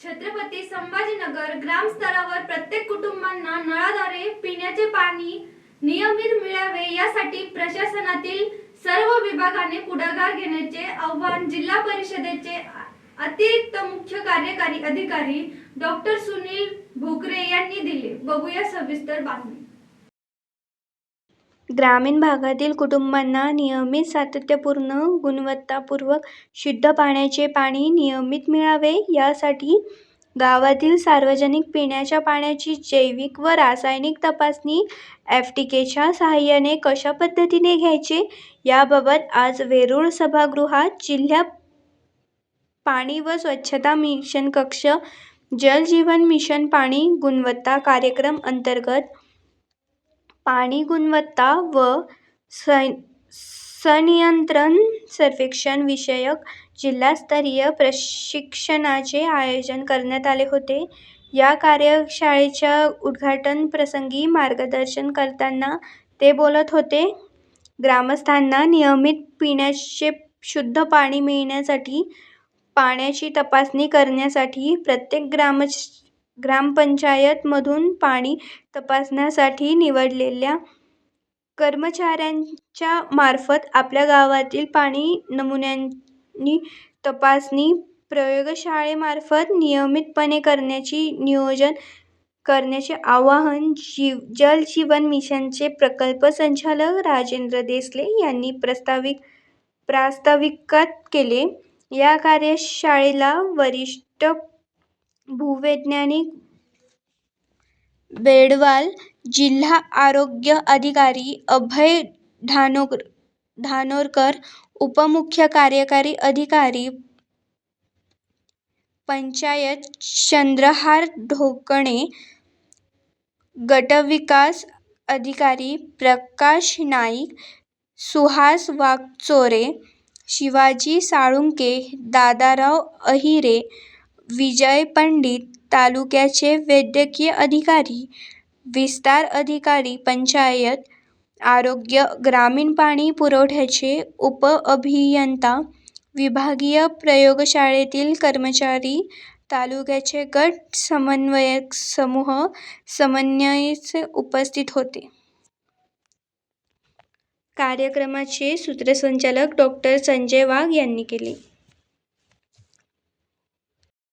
छत्रपती संभाजीनगर ग्रामस्तरावर प्रत्येक कुटुंबांना नळाद्वारे पिण्याचे पाणी नियमित मिळावे यासाठी प्रशासनातील सर्व विभागाने पुढाकार घेण्याचे आव्हान जिल्हा परिषदेचे अतिरिक्त मुख्य कार्यकारी अधिकारी डॉक्टर सुनील भोकरे यांनी दिले. बघूया सविस्तर बातमी. ग्रामीण भागातील कुटुंबांना नियमित सातत्यपूर्ण गुणवत्तापूर्वक शुद्ध पाण्याचे पाणी नियमित मिळावे यासाठी गावातील सार्वजनिक पिण्याच्या पाण्याची जैविक व रासायनिक तपासणी एफ टी केच्या सहाय्याने कशा पद्धतीने घ्यायचे? याबाबत आज वेरूळ सभागृहात जिल्हा पाणी व स्वच्छता मिशन कक्ष जल जीवन मिशन पाणी गुणवत्ता कार्यक्रम अंतर्गत पाणी गुणवत्ता व स संनियंत्रण सर्वेक्षण विषयक जिल्हास्तरीय प्रशिक्षणाचे आयोजन करण्यात आले होते. या कार्यशाळेच्या उद्घाटन प्रसंगी मार्गदर्शन करताना ते बोलत होते ग्रामस्थांना नियमित पिण्याचे शुद्ध पाणी मिळण्यासाठी पाण्याची तपासणी करण्यासाठी प्रत्येक ग्रामपंचायतमधून पाणी तपासण्यासाठी निवडलेल्या कर्मचाऱ्यांच्या मार्फत आपल्या गावातील पाणी नमुन्यांनी तपासणी प्रयोगशाळेमार्फत नियमितपणे करण्याची नियोजन करण्याचे आवाहन जीव जल जीवन मिशनचे प्रकल्प संचालक राजेंद्र देसले यांनी प्रस्ताविक प्रास्ताविकात केले. या कार्यशाळेला वरिष्ठ भूवैज्ञानिक बेडवाल जिल्हा आरोग्य अधिकारी अभय धानोक धानोरकर उपमुख्य कार्यकारी अधिकारी पंचायत चंद्रहार ढोकणे गटविकास अधिकारी प्रकाश नाईक सुहास वाकचोरे शिवाजी साळुंके दादाराव अहिरे विजय पंडित तालुक्याचे वैद्यकीय अधिकारी विस्तार अधिकारी पंचायत आरोग्य ग्रामीण पाणी पुरवठ्याचे उपअभियंता विभागीय प्रयोगशाळेतील कर्मचारी तालुक्याचे गट समन्वयक समूह समन्वयचे उपस्थित होते. कार्यक्रमाचे सूत्रसंचालक डॉक्टर संजय वाघ यांनी केले.